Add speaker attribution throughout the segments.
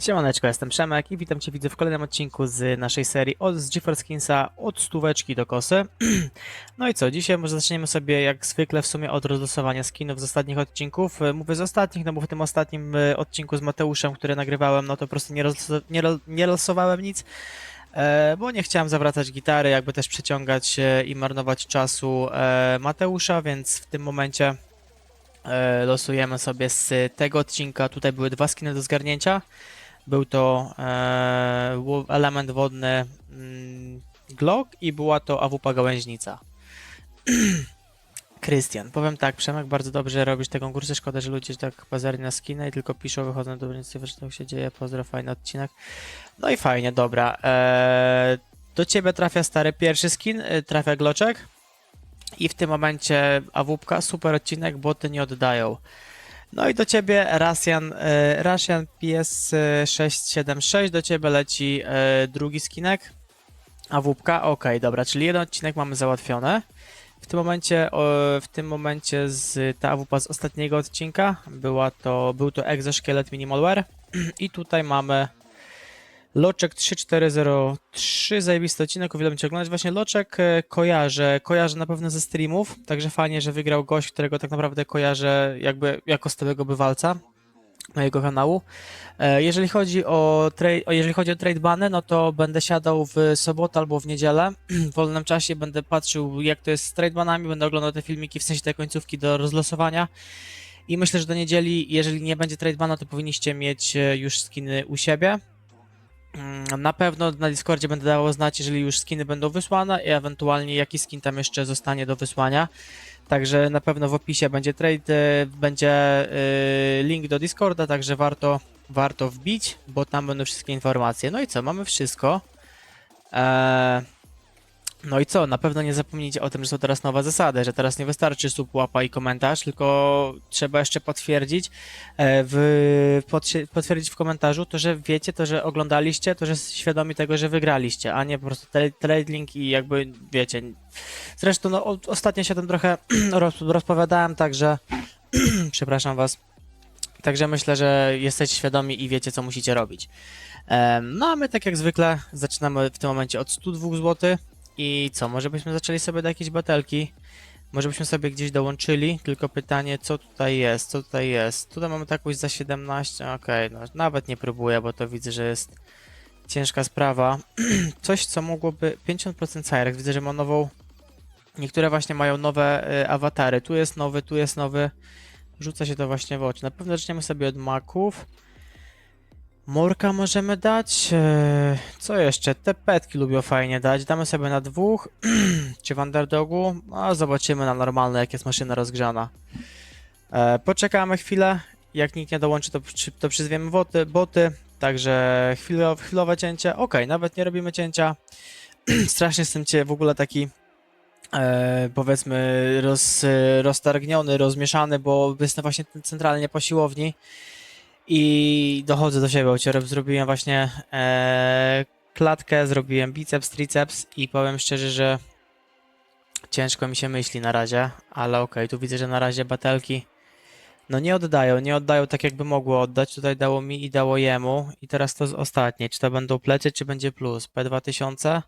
Speaker 1: Siemaneczko, jestem Przemek i witam Cię widzę w kolejnym odcinku z naszej serii od z GeForce Skinsa od stóweczki do kosy. No i co, dzisiaj może zaczniemy sobie jak zwykle w sumie od rozlosowania skinów z ostatnich odcinków. E, Mówię z ostatnich, no bo w tym ostatnim e, odcinku z Mateuszem, który nagrywałem, no to po prostu nie, rozlo- nie, nie losowałem nic. E, bo nie chciałem zawracać gitary, jakby też przeciągać i marnować czasu Mateusza, więc w tym momencie losujemy sobie z tego odcinka. Tutaj były dwa skiny do zgarnięcia. Był to e, element wodny mm, Glock i była to AWP gałęźnica. Krystian, powiem tak, Przemek, bardzo dobrze robisz te konkursy. Szkoda, że ludzie tak pazarni na skiny i tylko piszą, wychodzą do inicjatywy, że to się dzieje. Pozdro, fajny odcinek. No i fajnie, dobra. E, do ciebie trafia stary pierwszy skin, e, trafia Gloczek. I w tym momencie AWP, super odcinek, boty nie oddają. No i do ciebie Rasian, e, Rasian PS e, 676, do ciebie leci e, drugi skinek. AWP, okej, dobra, czyli jeden odcinek mamy załatwiony. W tym momencie, w tym momencie z ta AWP z ostatniego odcinka była to, był to Exoszkielet Minimalware i tutaj mamy Loczek 3403, zajebisty odcinek, uwielbiam cię oglądać. Właśnie Loczek e, kojarzę, kojarzę na pewno ze streamów, także fajnie, że wygrał gość, którego tak naprawdę kojarzę jakby jako stałego bywalca mojego kanału. E, Jeżeli chodzi o, tra- o, jeżeli chodzi o trade bany, no to będę siadał w sobotę albo w niedzielę. W wolnym czasie będę patrzył, jak to jest z trade banami, będę oglądał te filmiki, w sensie te końcówki do rozlosowania. I myślę, że do niedzieli, jeżeli nie będzie trade bana, to powinniście mieć e, już skiny u siebie. Mm, Na pewno na Discordzie będę dawał znać, jeżeli już skiny będą wysłane i ewentualnie jaki skin tam jeszcze zostanie do wysłania. Także na pewno w opisie będzie trade, e, będzie e, link do Discorda, także warto, warto wbić, bo tam będą wszystkie informacje. No i co, mamy wszystko. Eee, no i co, na pewno nie zapomnijcie o tym, że są teraz nowe zasady, że teraz nie wystarczy sub, łapa i komentarz, tylko trzeba jeszcze potwierdzić, e, w, potwierdzić w komentarzu to, że wiecie, to, że oglądaliście, to, że świadomi tego, że wygraliście, a nie po prostu tra- trade link i jakby, wiecie, Zresztą no, ostatnio się o tym trochę roz, rozpowiadałem, także przepraszam was. Także myślę, że jesteście świadomi i wiecie, co musicie robić. Em, no a my tak jak zwykle zaczynamy w tym momencie od 102 zł. I co, może byśmy zaczęli sobie do jakiejś batelki? Może byśmy sobie gdzieś dołączyli? Tylko pytanie, co tutaj jest? Co tutaj jest? Tutaj mamy taką za 17. Okej, no nawet nie próbuję, bo to widzę, że jest ciężka sprawa. Coś, co mogłoby... 50% Cyrex. Widzę, że ma nową Niektóre właśnie mają nowe y, awatary. Tu jest nowy, tu jest nowy. Rzuca się to właśnie w oczy. Na pewno zaczniemy sobie od maków. Morka możemy dać. e, Co jeszcze? Te petki lubią fajnie dać. Damy sobie na dwóch. Czy w underdogu? A zobaczymy na normalne, jak jest maszyna rozgrzana. E, Poczekamy chwilę. Jak nikt nie dołączy, to, to przyzwiemy boty. boty. Także chwilowe, chwilowe cięcie. Ok, nawet nie robimy cięcia. Strasznie jestem cię w ogóle taki e, powiedzmy roz, e, roztargniony, rozmieszany, bo jestem właśnie centralnie po siłowni i dochodzę do siebie. Uciorem zrobiłem właśnie e, klatkę, zrobiłem biceps, triceps i powiem szczerze, że ciężko mi się myśli na razie, ale okej, tu widzę, że na razie batelki no nie oddają, nie oddają tak jakby mogło oddać. Tutaj dało mi i dało jemu i teraz to ostatnie. Czy to będą plecy, czy będzie plus? P2000?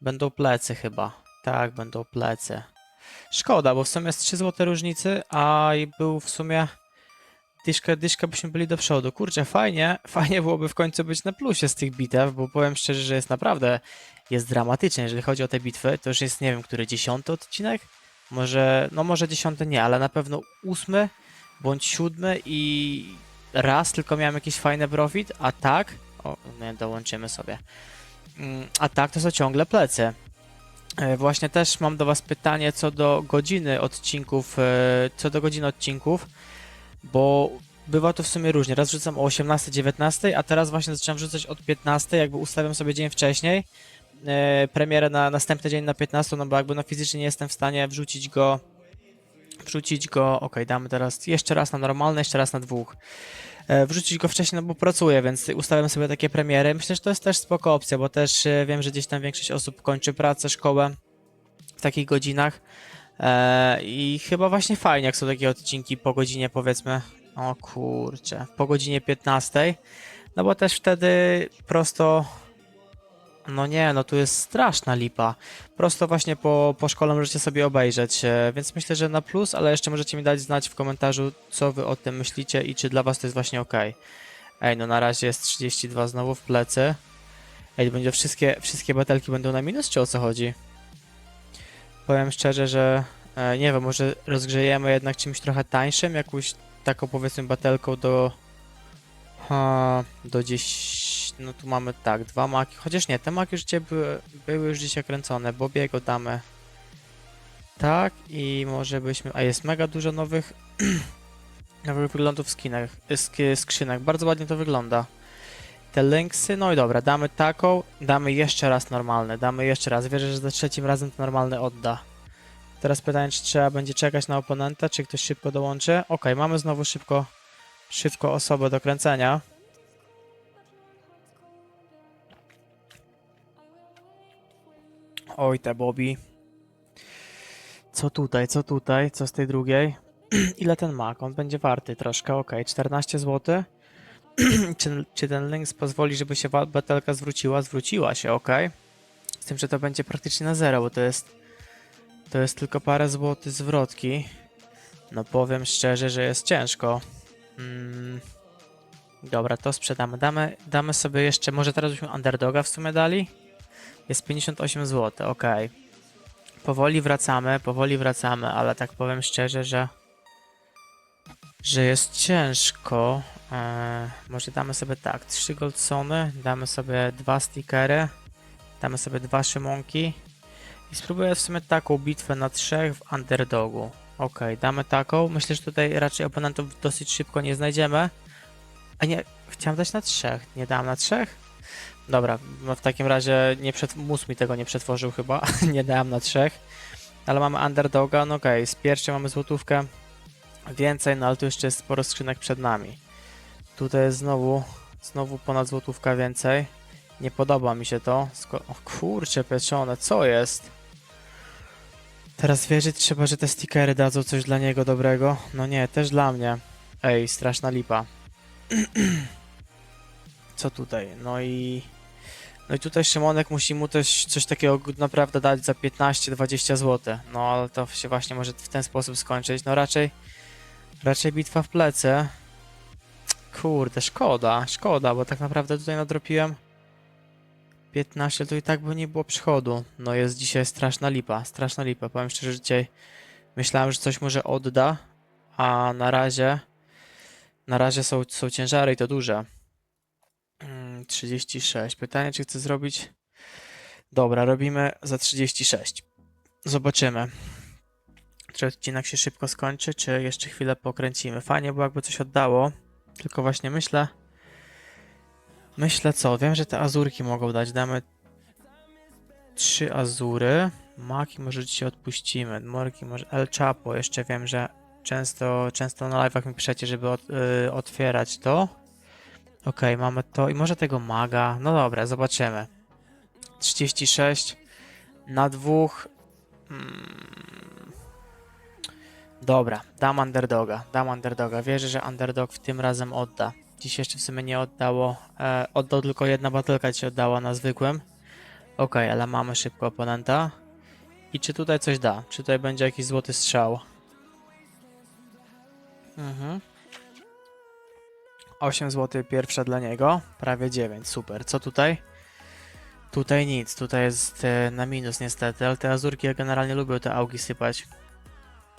Speaker 1: Będą plecy chyba. Tak, będą plecy. Szkoda, bo w sumie jest 3 złote różnicy, a był w sumie dyszkę, dyszkę byśmy byli do przodu. Kurczę, fajnie, fajnie byłoby w końcu być na plusie z tych bitew, bo powiem szczerze, że jest naprawdę, jest dramatycznie, jeżeli chodzi o te bitwy, to już jest, nie wiem, który dziesiąty odcinek? Może, no może dziesiąty nie, ale na pewno ósmy, bądź siódmy i raz tylko miałem jakiś fajny profit, a tak, o, nie, dołączymy sobie, Mm, a tak to są ciągle plecy. E, Właśnie też mam do Was pytanie co do godziny odcinków, e, co do godziny odcinków, bo bywa to w sumie różnie. Raz rzucam o 18-19, a teraz właśnie zacząłem rzucać od 15, jakby ustawiam sobie dzień wcześniej, e, premierę na następny dzień na 15, no bo jakby no fizycznie nie jestem w stanie wrzucić go, wrzucić go, ok, damy teraz jeszcze raz na normalne, jeszcze raz na dwóch. E, Wrzucić go wcześniej, no bo pracuję, więc ustawiam sobie takie premiery. Myślę, że to jest też spoko opcja, bo też e, wiem, że gdzieś tam większość osób kończy pracę, szkołę w takich godzinach. E, I chyba właśnie fajnie, jak są takie odcinki po godzinie powiedzmy, o kurczę, po godzinie 15. No bo też wtedy prosto. No nie, no tu jest straszna lipa. Prosto właśnie po, po szkole możecie sobie obejrzeć, e, więc myślę, że na plus, ale jeszcze możecie mi dać znać w komentarzu, co wy o tym myślicie i czy dla was to jest właśnie ok. Ej, no na razie jest 32 znowu w plecy. Ej, będzie wszystkie, wszystkie batelki będą na minus, czy o co chodzi? Powiem szczerze, że e, nie wiem, może rozgrzejemy jednak czymś trochę tańszym, jakąś taką powiedzmy batelką do ha, do gdzieś, no tu mamy tak, dwa maki, chociaż nie, te maki już były, były już dzisiaj kręcone, Bobiego damy tak i może byśmy, a jest mega dużo nowych nowych wyglądów w skinach, sk skrzynek, bardzo ładnie to wygląda. Te linksy, no i dobra, damy taką, damy jeszcze raz normalne, damy jeszcze raz, wierzę, że za trzecim razem to normalny odda. Teraz pytanie, czy trzeba będzie czekać na oponenta, czy ktoś szybko dołączy. Ok, mamy znowu szybko, szybko osobę do kręcenia. Oj, te Bobby. Co tutaj, co tutaj, co z tej drugiej? Ile ten mak? On będzie warty troszkę, ok, 14 zł. czy, czy ten links pozwoli, żeby się batelka zwróciła? Zwróciła się, ok. Z tym, że to będzie praktycznie na zero, bo to jest to jest tylko parę złotych zwrotki. No powiem szczerze, że jest ciężko. Mm. Dobra, to sprzedamy. Damy, damy sobie jeszcze, może teraz byśmy underdoga w sumie dali? Jest 58 zł, ok. Powoli wracamy, powoli wracamy, ale tak powiem szczerze, że że jest ciężko. Eee, może damy sobie tak, 3 goldsony, damy sobie dwa stickery, damy sobie dwa szymonki i spróbuję w sumie taką bitwę na trzech w underdogu. Ok, damy taką. Myślę, że tutaj raczej oponentów dosyć szybko nie znajdziemy. A nie, chciałem dać na trzech. Nie dałem na trzech? Dobra, no w takim razie nie przed... mózg mi tego nie przetworzył chyba. nie dałem na trzech. Ale mamy underdoga, no okej, okay. z pierwszej mamy złotówkę więcej, no ale tu jeszcze jest sporo skrzynek przed nami. Tutaj jest znowu, znowu ponad złotówka więcej. Nie podoba mi się to. Sko o kurcze pieczone, co jest? Teraz wierzyć trzeba, że te stickery dadzą coś dla niego dobrego. No nie, też dla mnie. Ej, straszna lipa. Co tutaj? No i... No i tutaj Szymonek musi mu też coś takiego naprawdę dać za 15-20 zł. No ale to się właśnie może w ten sposób skończyć. No raczej... Raczej bitwa w plecy. Kurde, szkoda, szkoda, bo tak naprawdę tutaj nadropiłem 15 to i tak by nie było przychodu. No jest dzisiaj straszna lipa, straszna lipa. Powiem szczerze, że dzisiaj myślałem, że coś może odda, a na razie na razie są, są ciężary i to duże. Mm, 36. Pytanie, czy chcę zrobić... Dobra, robimy za 36. Zobaczymy. Czy odcinek się szybko skończy, czy jeszcze chwilę pokręcimy. Fajnie było, jakby coś oddało. Tylko właśnie myślę... Myślę co, wiem, że te azurki mogą dać. Damy trzy azury. Maki może dzisiaj odpuścimy. Morki może. El Chapo jeszcze wiem, że często, często na live'ach mi piszecie, żeby od, y, otwierać to. Ok, mamy to i może tego maga. No dobra, zobaczymy. 36 na dwóch. Mm. Dobra, dam underdoga. Dam underdoga. Wierzę, że underdog w tym razem odda. Dziś jeszcze w sumie nie oddało. E, oddał tylko jedna batelka ci oddała na zwykłym. Ok, ale mamy szybko oponenta. I czy tutaj coś da? Czy tutaj będzie jakiś złoty strzał? Mhm. 8 zł pierwsza dla niego. Prawie 9, super. Co tutaj? Tutaj nic, tutaj jest e, na minus niestety, ale te azurki ja generalnie lubię te augi sypać.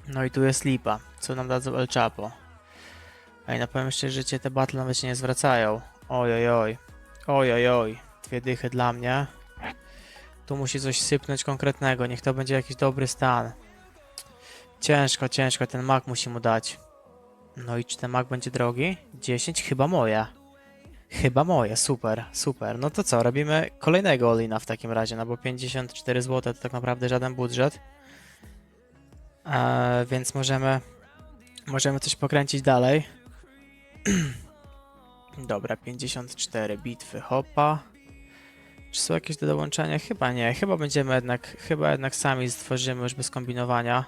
Speaker 1: No i tu jest lipa. Co nam dadzą El Chapo? Ej, no powiem szczerze, że te battle nawet się nie zwracają. Oj, oj, oj. Oj, oj. Dwie dychy dla mnie. Tu musi coś sypnąć konkretnego. Niech to będzie jakiś dobry stan. Ciężko, ciężko. Ten mak musi mu dać. No i czy ten mak będzie drogi? 10? Chyba moja. Chyba moje, super, super. No to co, robimy kolejnego Olina w takim razie, no bo 54 zł to tak naprawdę żaden budżet. Eee, więc możemy, możemy coś pokręcić dalej. Dobra, 54 bitwy hopa. Czy są jakieś do dołączenia? Chyba nie. Chyba będziemy jednak, chyba jednak sami stworzymy już bez kombinowania.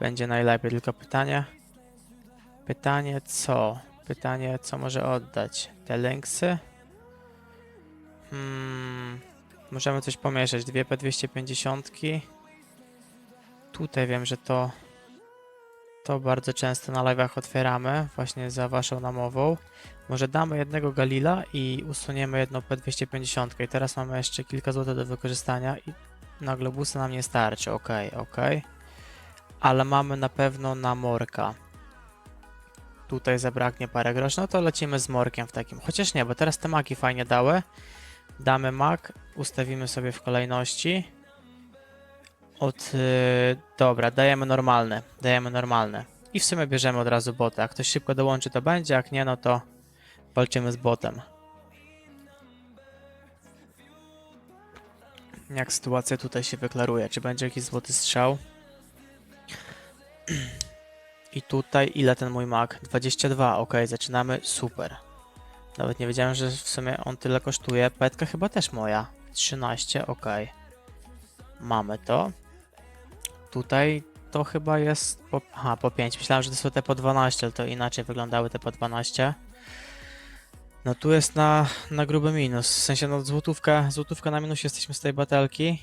Speaker 1: Będzie najlepiej, tylko pytanie. Pytanie co? pytanie, co może oddać? Te lynksy? Hmm, możemy coś pomieszać. Dwie P250. Tutaj wiem, że to to bardzo często na live'ach otwieramy, właśnie za waszą namową. Może damy jednego Galila i usuniemy jedną P250 i teraz mamy jeszcze kilka złotych do wykorzystania i na globusa nam nie starczy, ok, ok. Ale mamy na pewno na Morka. Tutaj zabraknie parę groszy, no to lecimy z Morkiem w takim. Chociaż nie, bo teraz te maki fajnie dały. Damy mak, ustawimy sobie w kolejności. Od. y, dobra, dajemy normalne. Dajemy normalne. I w sumie bierzemy od razu bota. Jak ktoś szybko dołączy, to będzie, jak nie, no to walczymy z botem. Jak sytuacja tutaj się wyklaruje? Czy będzie jakiś złoty strzał? I tutaj ile ten mój mak? 22, ok, zaczynamy, super. Nawet nie wiedziałem, że w sumie on tyle kosztuje. Petka chyba też moja. 13, ok. Mamy to. Tutaj to chyba jest po, aha, po 5. Myślałem, że to są te po 12, ale to inaczej wyglądały te po 12. No tu jest na, na gruby minus. W sensie no złotówka, złotówka na minus jesteśmy z tej batelki.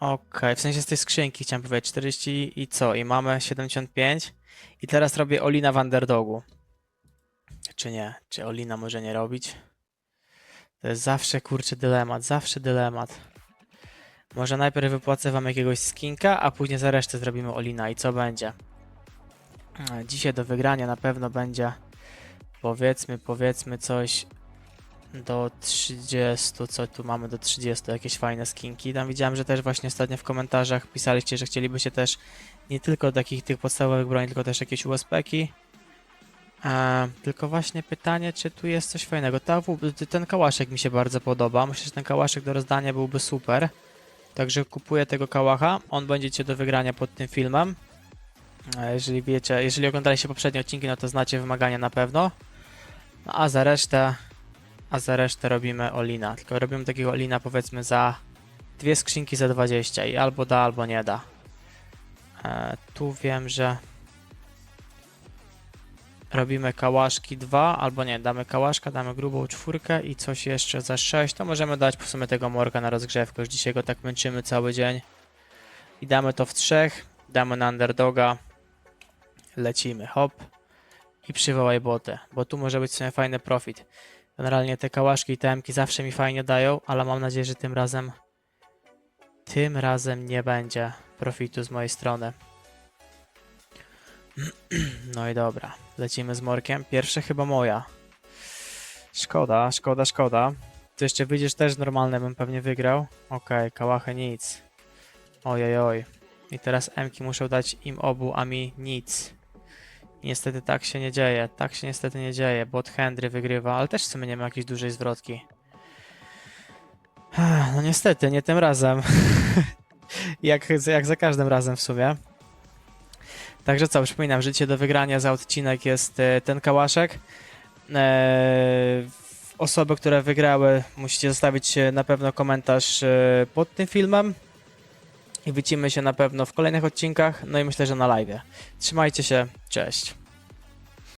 Speaker 1: Okej, w sensie z tej skrzynki chciałem powiedzieć 40 i co? I mamy 75. I teraz robię Olina w underdogu. Czy nie? Czy Olina może nie robić? To jest zawsze kurczę dylemat, zawsze dylemat. Może najpierw wypłacę wam jakiegoś skinka, a później za resztę zrobimy Olina i co będzie? E, Dzisiaj do wygrania na pewno będzie powiedzmy, powiedzmy coś do 30, co tu mamy do 30, jakieś fajne skinki. Tam widziałem, że też właśnie ostatnio w komentarzach pisaliście, że chcielibyście też nie tylko takich tych podstawowych broni, tylko też jakieś USP-ki. E, tylko właśnie pytanie, czy tu jest coś fajnego. Ta, ten kałaszek mi się bardzo podoba. Myślę, że ten kałaszek do rozdania byłby super. Także kupuję tego kałacha. On będziecie do wygrania pod tym filmem. E, Jeżeli wiecie, jeżeli oglądaliście poprzednie odcinki, no to znacie wymagania na pewno. No a za resztę, a za resztę robimy Olina. Tylko robimy takiego Olina powiedzmy za dwie skrzynki za 20 i albo da, albo nie da. E, tu wiem, że robimy kałaszki 2, albo nie, damy kałaszka, damy grubą czwórkę i coś jeszcze za 6, to możemy dać w sumie tego morga na rozgrzewkę, już dzisiaj go tak męczymy cały dzień. I damy to w trzech, damy na underdoga, lecimy, hop i przywołaj botę, bo tu może być w sumie fajny profit. Generalnie te kałaszki i temki zawsze mi fajnie dają, ale mam nadzieję, że tym razem tym razem nie będzie profitu z mojej strony. No i dobra, lecimy z Morkiem. Pierwsze chyba moja. Szkoda, szkoda, szkoda. Tu jeszcze wyjdziesz też normalne, bym pewnie wygrał. Okej, kałachę nic. Ojej, oj. I teraz Mki muszą dać im obu, a mi nic. Niestety tak się nie dzieje, tak się niestety nie dzieje. Bot Henry wygrywa, ale też w sumie nie ma jakiejś dużej zwrotki. No niestety, nie tym razem. jak, jak za każdym razem w sumie. Także co, przypominam, życie do wygrania za odcinek jest e, ten kałaszek. E, osoby, które wygrały, musicie zostawić e, na pewno komentarz pod tym filmem. I widzimy się na pewno w kolejnych odcinkach, no i myślę, że na live. Trzymajcie się, cześć.